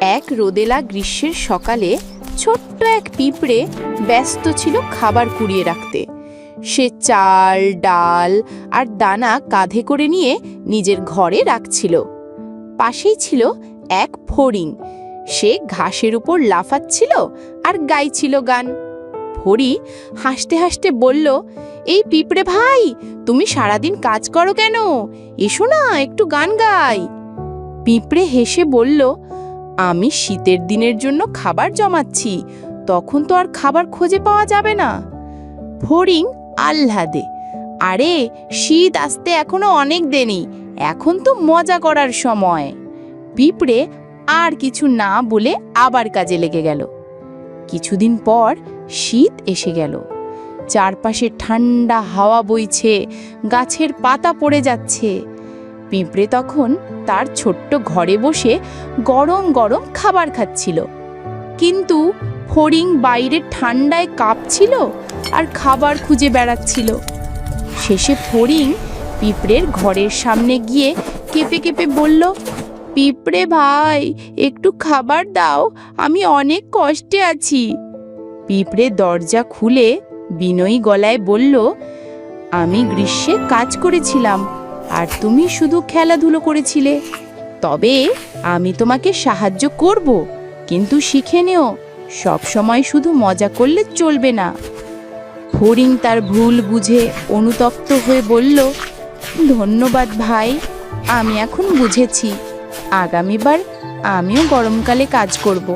এক রোদেলা গ্রীষ্মের সকালে ছোট্ট এক পিঁপড়ে ব্যস্ত ছিল খাবার কুড়িয়ে রাখতে। সে চাল, ডাল আর দানা কাঁধে করে নিয়ে নিজের ঘরে রাখছিল। পাশেই ছিল এক ফড়িং। সে ঘাসের উপর লাফাচ্ছিল আর গাইছিল গান। ফড়ি হাসতে হাসতে বলল, এই পিঁপড়ে ভাই, তুমি সারাদিন কাজ করো কেন? এসো না, একটু গান গাই। পিঁপড়ে হেসে বলল আমি শীতের দিনের জন্য খাবার জমাচ্ছি, তখন তো আর খাবার খুঁজে পাওয়া যাবে না। ফড়িং আহ্লাদে, আরে শীত আসতে এখনও অনেক দেরি, এখন তো মজা করার সময়। পিঁপড়ে আর কিছু না বলে আবার কাজে লেগে গেল। কিছুদিন পর শীত এসে গেল। চারপাশে ঠান্ডা হাওয়া বইছে, গাছের পাতা পড়ে যাচ্ছে। পিঁপড়ে তখন তার ছোট্ট ঘরে বসে গরম গরম খাবার খাচ্ছিল। কিন্তু ফড়িং বাইরে ঠান্ডায় কাঁপছিল আর খাবার খুঁজে বেড়াচ্ছিল। শেষে ফড়িং পিঁপড়ের ঘরের সামনে গিয়ে কেঁপে কেঁপে বলল, পিঁপড়ে ভাই, একটু খাবার দাও, আমি অনেক কষ্টে আছি। পিঁপড়ে দরজা খুলে বিনয়ী গলায় বলল, আমি গ্রীষ্মে কাজ করেছিলাম আর তুমি শুধু খেলাধুলো করেছিলে। তবে আমি তোমাকে সাহায্য করব, কিন্তু শিখে নিও, সব সময় শুধু মজা করলে চলবে না। ফড়িং তার ভুল বুঝে অনুতপ্ত হয়ে বলল, ধন্যবাদ ভাই, আমি এখন বুঝেছি। আগামীবার আমিও গরমকালে কাজ করব।